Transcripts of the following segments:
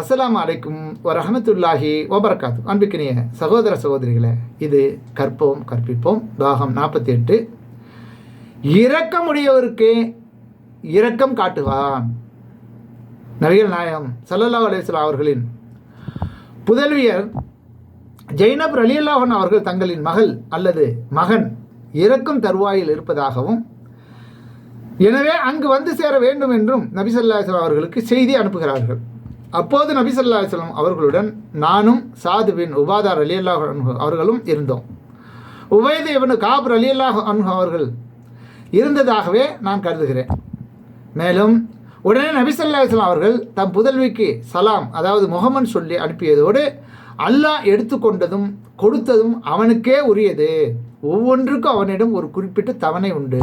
அஸ்லாம் அலைக்கும் வரஹமத்துல்லாஹி வபரகாத்து. அன்பிக்கினிய சகோதர சகோதரிகளை இது கற்போம் கற்பிப்போம். பாகம் நாற்பத்தி எட்டு இரக்கமுடையவருக்கு இரக்கம் காட்டுவான். நபிகள் நாயம் சல்லல்லாஹு அலைஹிஸ்ஸலாம் அவர்களின் புதல்வியர் ஜெய்னப் ரலியல்லாஹன் அவர்கள் தங்களின் மகள் அல்லது மகன் இறக்கும் தருவாயில் இருப்பதாகவும் எனவே அங்கு வந்து சேர வேண்டும் என்றும் நபி அவர்களுக்கு செய்தி அனுப்புகிறார்கள். அப்போது நபி ஸல்லல்லாஹு அவர்களுடன் நானும் சாது பின் உபாதார் அலி அல்லாஹ் அவர்களும் இருந்தோம். உபயது இவனு காப் அலியல்லாஹ் அன்ஹு அவர்கள் இருந்ததாகவே நான் கருதுகிறேன். மேலும் உடனே நபி ஸல்லல்லாஹு அவர்கள் தம் புதல்விக்கு சலாம் அதாவது முகமன் சொல்லி அனுப்பியதோடு அல்லாஹ் எடுத்துக்கொண்டதும் கொடுத்ததும் அவனுக்கே உரியது. ஒவ்வொன்றுக்கும் அவனிடம் ஒரு குறிப்பிட்ட தவணை உண்டு.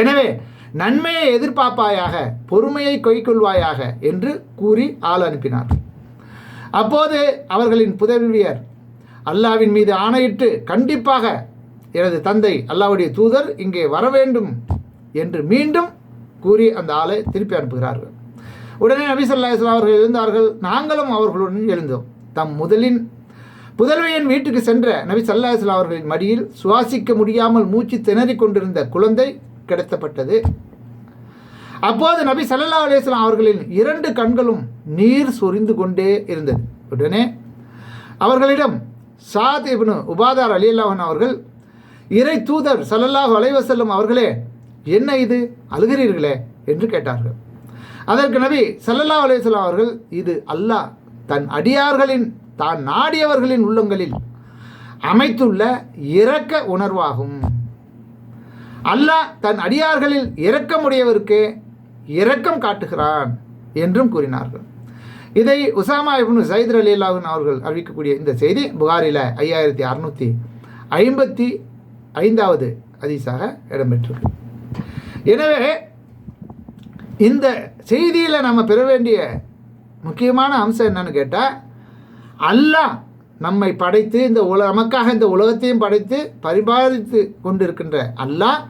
எனவே நன்மையை எதிர்பார்ப்பாயாக பொறுமையை கொய்கொள்வாயாக என்று கூறி ஆள் அனுப்பினார். அப்போது அவர்களின் புதவியர் அல்லாவின் மீது ஆணையிட்டு கண்டிப்பாக எனது தந்தை அல்லாவுடைய தூதர் இங்கே வர வேண்டும் என்று மீண்டும் கூறி அந்த ஆளை திருப்பி அனுப்புகிறார்கள். உடனே நபி ஸல்லல்லாஹு அவர்கள் எழுந்தார்கள். நாங்களும் அவர்களுடன் எழுந்தோம். தம் முதலின் புதல்வியின் வீட்டுக்கு சென்ற நபி ஸல்லல்லாஹு அலைஹி அவர்களின் மடியில் சுவாசிக்க முடியாமல் மூச்சு திணறிக் கொண்டிருந்த குழந்தை கிடத்தப்பட்டது. அப்போது நபி சல்லா அலிஸ்லாம் அவர்களின் இரண்டு கண்களும் நீர் சொரிந்து கொண்டே இருந்தது. உடனே அவர்களிடம் சாத் இப்னு உபாதார் அலியல்லாஹன் அவர்கள் இறை தூதர் சல்லல்லாஹ் அலைஹி செல்லும் அவர்களே என்ன இது? அழுகிறீர்களே? என்று கேட்டார்கள். அதற்கு நபி சல்லல்லா அலைஹி அவர்கள் இது அல்லாஹ் தன் அடியார்களின் தான் நாடியவர்களின் உள்ளங்களில் அமைத்துள்ள இரக்க உணர்வாகும். அல்லாஹ் தன் அடியார்களில் இரக்கமுடையவருக்கு இரக்கம் காட்டுகிறான் என்றும் கூறினார்கள். இதை உசாமா இப்னு சைத் அலி அல்லாஹின் அவர்கள் அறிவிக்கக்கூடிய இந்த செய்தி புகாரில் ஐயாயிரத்தி அறுநூற்றி ஐம்பத்தி ஐந்தாவது அதிசாக இடம்பெற்றிருக்கு. எனவே இந்த செய்தியில் நம்ம பெற வேண்டிய முக்கியமான அம்சம் என்னன்னு கேட்டால் அல்லாஹ் நம்மை படைத்து இந்த உல நமக்காக இந்த உலகத்தையும் படைத்து பரிபாலித்து கொண்டிருக்கின்ற அல்லாஹ்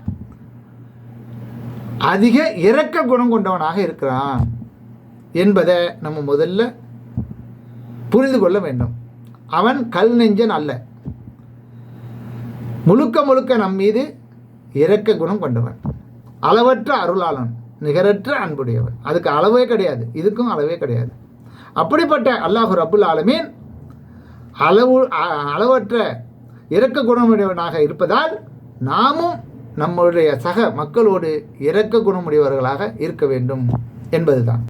அதிக இரக்க குணம் கொண்டவனாக இருக்கிறான் என்பதை நம்ம முதல்ல புரிந்து கொள்ள வேண்டும். அவன் கல் நெஞ்சன் அல்ல. முழுக்க முழுக்க நம் மீது இரக்க குணம் கொண்டவன். அளவற்ற அருளாளன் நிகரற்ற அன்புடையவன். அதுக்கு அளவே கிடையாது. இதுக்கும் அளவே கிடையாது. அப்படிப்பட்ட அல்லாஹு ரபுல் ஆலமீன் அளவு அளவற்ற இரக்க குணமுடையவனாக இருப்பதால் நாமும் நம்முடைய சக மக்களோடு இரக்க குணமுடையவர்களாக இருக்க வேண்டும் என்பதுதான்.